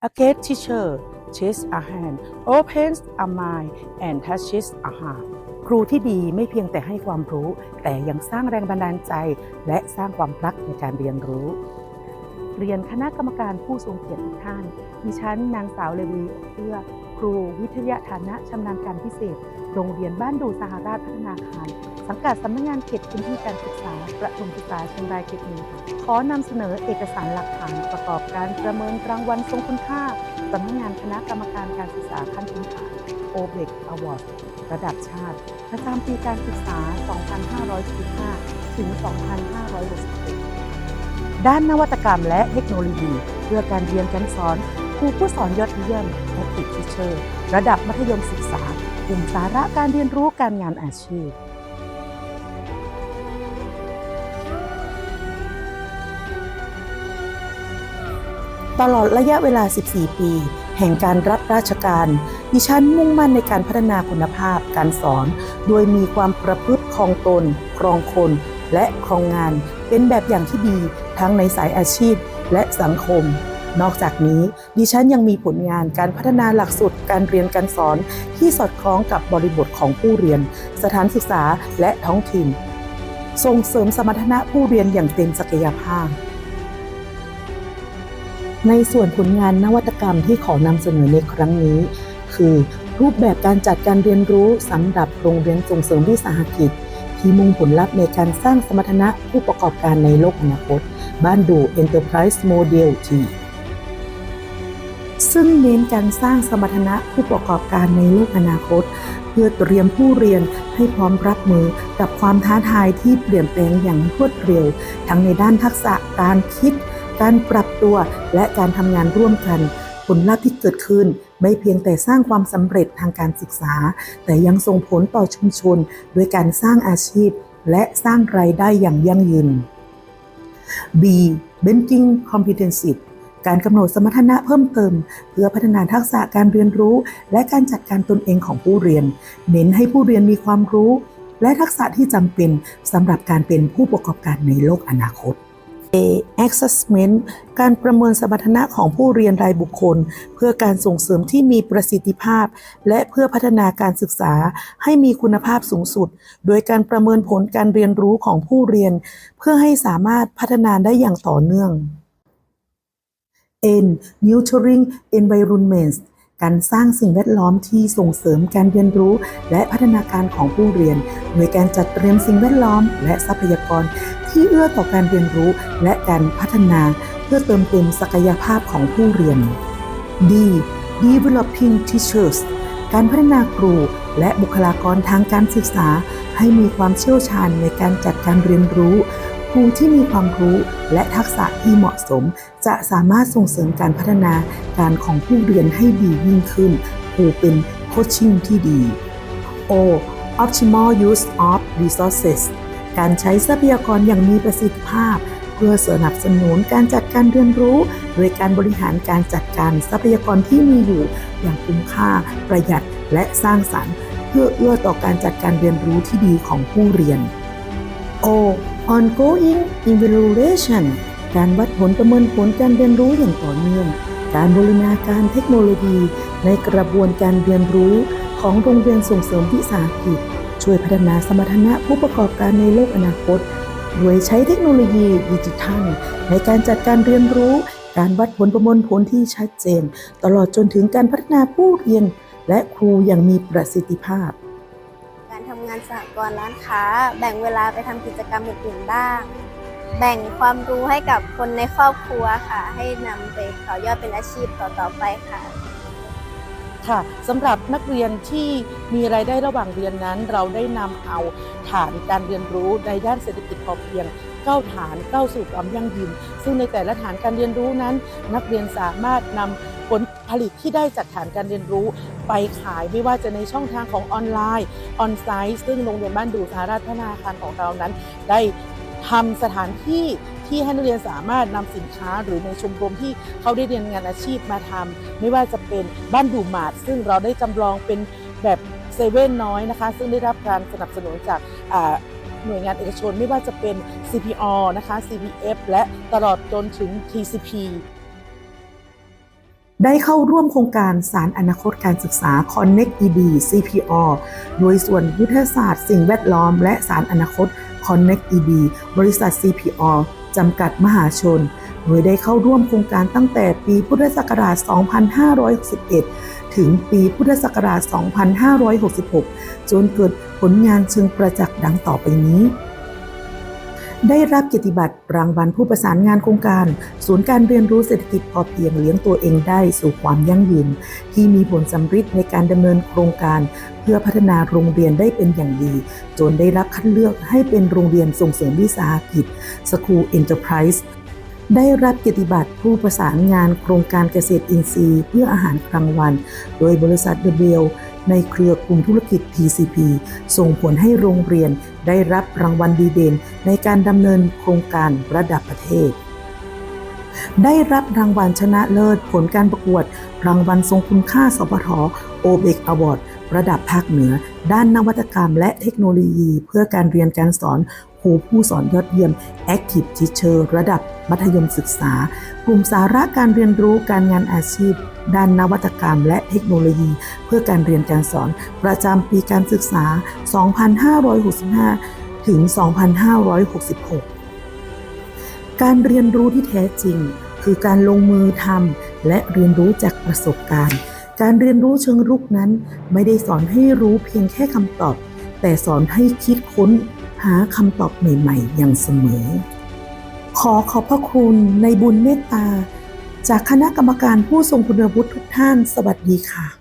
A great teacher teaches a hand opens a mind and touches a heart ครูที่ดีไม่เพียงแต่ให้ความรู้ แต่ยังสร้างแรงบันดาลใจ และสร้างความรักในการเรียนรู้ เรียนคณะกรรมการผู้ทรงเกียรติทุกท่าน ดิฉันนางสาวเลวีเอื้อครูวิทยาฐานะชำนาญการพิเศษ โรงเรียนบ้านดูสหราชพัฒนาคาร สังกัดสำนักงานเขตพื้นที่การศึกษา ประถมศึกษาเชียงรายเขตหนึ่งค่ะขอนำเสนอเอกสารหลักฐานประกอบการประเมินรางวัลทรงคุณค่าสำนักงานคณะกรรมการการศึกษาขั้นพื้นฐาน o b e c Award ระดับชาติประจำปีการศึกษา 2515 ถึง 2566 ด้านนวัตกรรมและเทคโนโลยี เพื่อการเรียนการสอนครูผู้สอนยอดเยี่ยม Active Teacher ระดับมัธยมศึกษากลุ่มสาระการเรียนรู้การงานอาชีพ ตลอดระยะเวลา 14 ปี แห่งการรับราชการ ดิฉันมุ่งมั่นในการพัฒนาคุณภาพการสอน โดยมีความประพฤติครองตน ครองคน และครองงาน เป็นแบบอย่างที่ดีทั้งในสายอาชีพและสังคม นอกจากนี้ ดิฉันยังมีผลงานการพัฒนาหลักสูตรการเรียนการสอนที่สอดคล้องกับบริบทของผู้เรียน สถานศึกษาและท้องถิ่น ส่งเสริมสมรรถนะผู้เรียนอย่างเต็มศักยภาพ ในส่วนผลงานนวัตกรรมที่ขอนำเสนอในครั้งนี้ คือ รูปแบบการจัดการเรียนรู้สำหรับโรงเรียนส่งเสริมวิสาหกิจ ที่มุ่งผลลัพธ์ในการสร้างสมรรถนะผู้ประกอบการในโลกอนาคต บ้านดู Enterprise Model T ซึ่งเน้นการสร้างสมรรถนะผู้ประกอบการในโลกอนาคต เพื่อเตรียมผู้เรียนให้พร้อมรับมือกับความท้าทายที่เปลี่ยนแปลงอย่างรวดเร็ว ทั้งในด้านทักษะการคิด การปรับตัว และการทำงานร่วมกัน ผลลัพธ์ที่เกิดขึ้นไม่เพียงแต่สร้างความสำเร็จทางการศึกษา แต่ยังส่งผลต่อชุมชนโดยการสร้างอาชีพ และสร้างรายได้อย่างยั่งยืน B Building Competency การกำหนดสมรรถนะเพิ่มเติม เพื่อพัฒนาทักษะการเรียนรู้ และการจัดการตนเองของผู้เรียน เน้นให้ผู้เรียนมีความรู้ และทักษะที่จำเป็นสำหรับการเป็นผู้ประกอบการในโลกอนาคต assessment การประเมินสมรรถนะของผู้เรียนรายบุคคล เพื่อการส่งเสริมที่มีประสิทธิภาพ และเพื่อพัฒนาการศึกษาให้มีคุณภาพสูงสุด โดยการประเมินผลการเรียนรู้ของผู้เรียน เพื่อให้สามารถพัฒนาได้อย่างต่อเนื่อง N nurturing environments การสร้างสิ่งแวดล้อมที่ส่งเสริมการเรียนรู้ และพัฒนาการของผู้เรียน โดยการจัดเตรียมสิ่งแวดล้อม และทรัพยากร ที่เอื้อต่อการเรียนรู้ และการพัฒนา เพื่อเติมเต็มศักยภาพของผู้เรียน D developing teachers การพัฒนาครูและบุคลากรทางการศึกษา ให้มีความเชี่ยวชาญในการจัดการเรียนรู้ ครูที่มีความรู้และทักษะที่เหมาะสม จะสามารถส่งเสริมการพัฒนาการของผู้เรียนให้ดียิ่งขึ้นครูเป็นโคชชิ่งที่ดี O optimal use of resources การใช้ทรัพยากรอย่างมีประสิทธิภาพ เพื่อสนับสนุนการจัดการเรียนรู้ โดยการบริหารการจัดการทรัพยากรที่มีอยู่ อย่างคุ้มค่า ประหยัดและสร้างสรรค์ เพื่อเอื้อต่อการจัดการเรียนรู้ที่ดีของผู้เรียน O ongoing evaluation การวัดผลประเมินผลการเรียนรู้อย่างต่อเนื่อง การบูรณาการเทคโนโลยี ในกระบวนการเรียนรู้ของโรงเรียนส่งเสริมวิสาหกิจ ช่วยพัฒนาสมรรถนะผู้ประกอบการในโลกอนาคต โดยใช้เทคโนโลยีดิจิทัล ในการจัดการเรียนรู้ การวัดผลประเมวลผลที่ชัดเจน ตลอดจนถึงการพัฒนาผู้เรียนและครูอย่างมีประสิทธิภาพ งานสหกรณ์ร้านค้า แบ่งเวลาไปทำกิจกรรมอื่นๆบ้าง แบ่งความรู้ให้กับคนในครอบครัวค่ะ ให้นำไปต่อยอดเป็นอาชีพต่อๆไปค่ะ ค่ะสำหรับนักเรียนที่มีรายได้ระหว่างเรียนนั้น เราได้นำเอาฐานการเรียนรู้ในด้านเศรษฐกิจพอเพียงเก้าฐานเก้าสู่ความยั่งยืนซึ่งในแต่ละฐานการเรียนรู้นั้น นักเรียนสามารถนำ ผลผลิตที่ได้จากฐานการเรียนรู้ ไปขายไม่ว่าจะในช่องทางของออนไลน์ออนไซต์ซึ่งโรงเรียนบ้านดูสาราธนาคารของเรานั้น ได้ทำสถานที่ที่ให้นักเรียนสามารถนำสินค้าหรือในชมรมที่เขาได้เรียนงานอาชีพมาทำไม่ว่าจะเป็นบ้านดูหมาด ซึ่งเราได้จำลองเป็นแบบเซเว่นน้อยนะคะ ซึ่งได้รับการสนับสนุนจากหน่วยงานเอกชน ไม่ว่าจะเป็น CPO นะคะ CPF และตลอดจนถึง TCP ได้เข้าร่วมโครงการสารอนาคตการศึกษา Connect ED CPR โดยส่วนยุทธศาสตร์ สิ่งแวดล้อม และสารอนาคต Connect ED บริษัท CPR จำกัดมหาชน โดยได้เข้าร่วมโครงการตั้งแต่ปีพุทธศักราช 2561 ถึงปีพุทธศักราช 2566 จนเกิดผลงานเชิงประจักษ์ดังต่อไปนี้ ได้รับเกียรติบัตรรางวัลผู้ประสานงานโครงการ ศูนย์การเรียนรู้เศรษฐกิจพอเพียงเลี้ยงตัวเองได้สู่ความยั่งยืน ที่มีผลสำฤทธิ์ในการดำเนินโครงการ เพื่อพัฒนาโรงเรียนได้เป็นอย่างดี จนได้รับคัดเลือกให้เป็นโรงเรียนส่งเสริมวิสาหกิจ School Enterprise ได้รับเกียรติบัตรผู้ประสานงานโครงการเกษตรอินทรีย์ เพื่ออาหารกลางวัน โดยบริษัทเดเบล ในเครือกลุ่มธุรกิจ TCP ส่งผลให้โรงเรียนได้รับรางวัลดีเด่น ในการดำเนินโครงการระดับประเทศ ได้รับรางวัลชนะเลิศผลการประกวด รางวัลทรงคุณค่าสปทโอเบกอวอร์ด ระดับภาคเหนือ ด้านนวัตกรรมและเทคโนโลยี เพื่อการเรียนการสอนครูผู้สอนยอดเยี่ยม Active Teacher ระดับมัธยมศึกษา กลุ่มสาระการเรียนรู้การงานอาชีพ ด้านนวัตกรรมและเทคโนโลยี เพื่อการเรียนการสอน ประจำปีการศึกษา 2565 ถึง 2566 การเรียนรู้ที่แท้จริง คือการลงมือทำและเรียนรู้จากประสบการณ์ การเรียนรู้เชิงรุกนั้น ไม่ได้สอนให้รู้เพียงแค่คำตอบ แต่สอนให้คิดค้นหาคำตอบใหม่ๆ อย่างเสมอ ขอขอบพระคุณในบุญเมตตา จากคณะกรรมการผู้ทรงคุณวุฒิทุกท่าน สวัสดีค่ะ